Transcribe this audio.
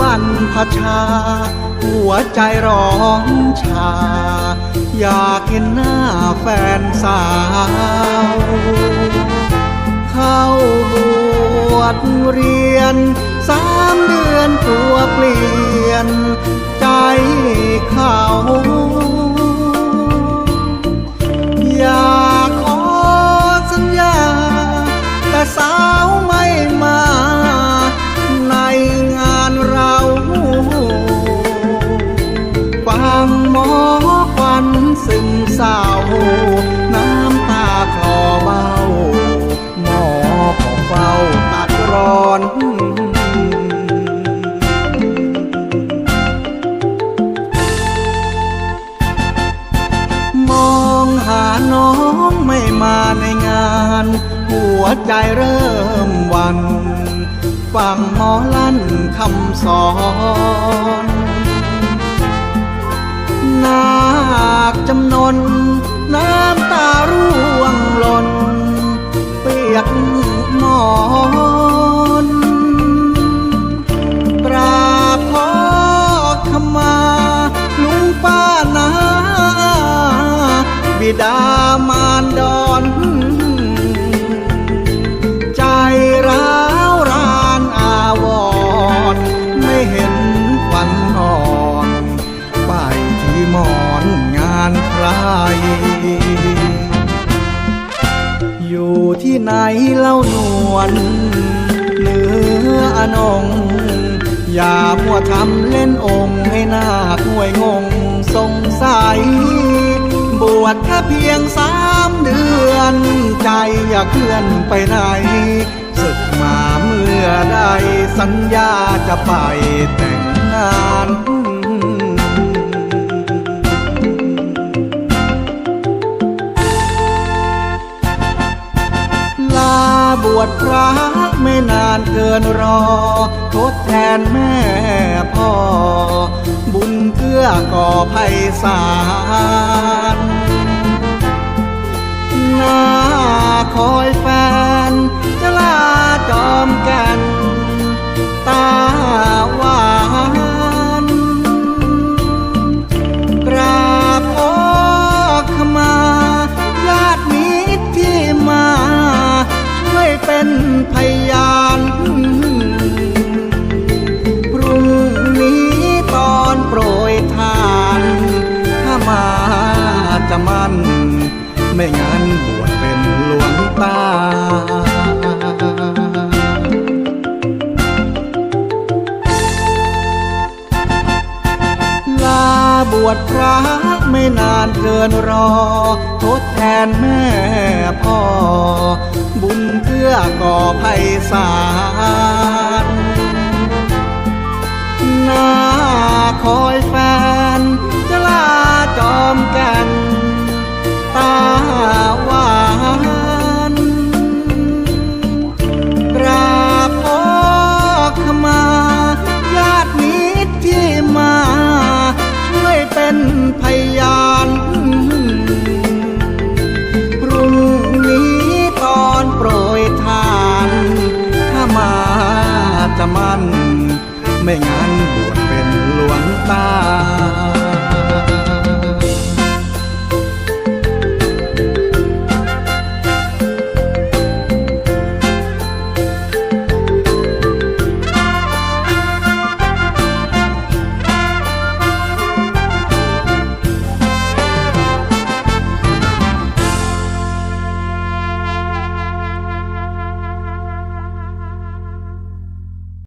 พรุ่งนี้จะบรรพชา หัวใจร้องชา อยากเห็นหน้าแฟนสาว เข้าบวชเรียน สามเดือนตัวเปลี่ยน ใจเขาอยากขอสัญญาแต่สา ควันซึมเศร้าน้ำตาคลอเบาหมอของเฝ้าตัดร้อนมองหาน้องไม่มาในงาน หัวใจเริ่มวัน ฟังหมอลั่นคำสอน นาคจำนนน้ำตาร่วงหล่นเปียกหมอนกราบขอขมาลุงป้านาบิดามารดาานใคร อยู่ที่ไหนเล่านวลเหนืออนง อย่ามัวทำเล่นองค์ให้หน้าห่วยงงสงสัย บวชแค่เพียงสามเดือน ใจอย่าเคลื่อนไปไหนศึกมาเมื่อใดสัญญาจะไปแต่งงาน วดพระไม่นานเกินรอ ทดแทนแม่พ่อ บุญเกื้อก่อไพศาลน้าคอยแฟ เป็นพยานพรุ่งนี้ตอนโปรยทาน ถ้ามาจะมันไม่งั้นบวชเป็นหลวงตาลาบวชพระ ไม่นานเกินรอ ทดแทนแม่พ่อ บุญเพื่อก่อไพศา ม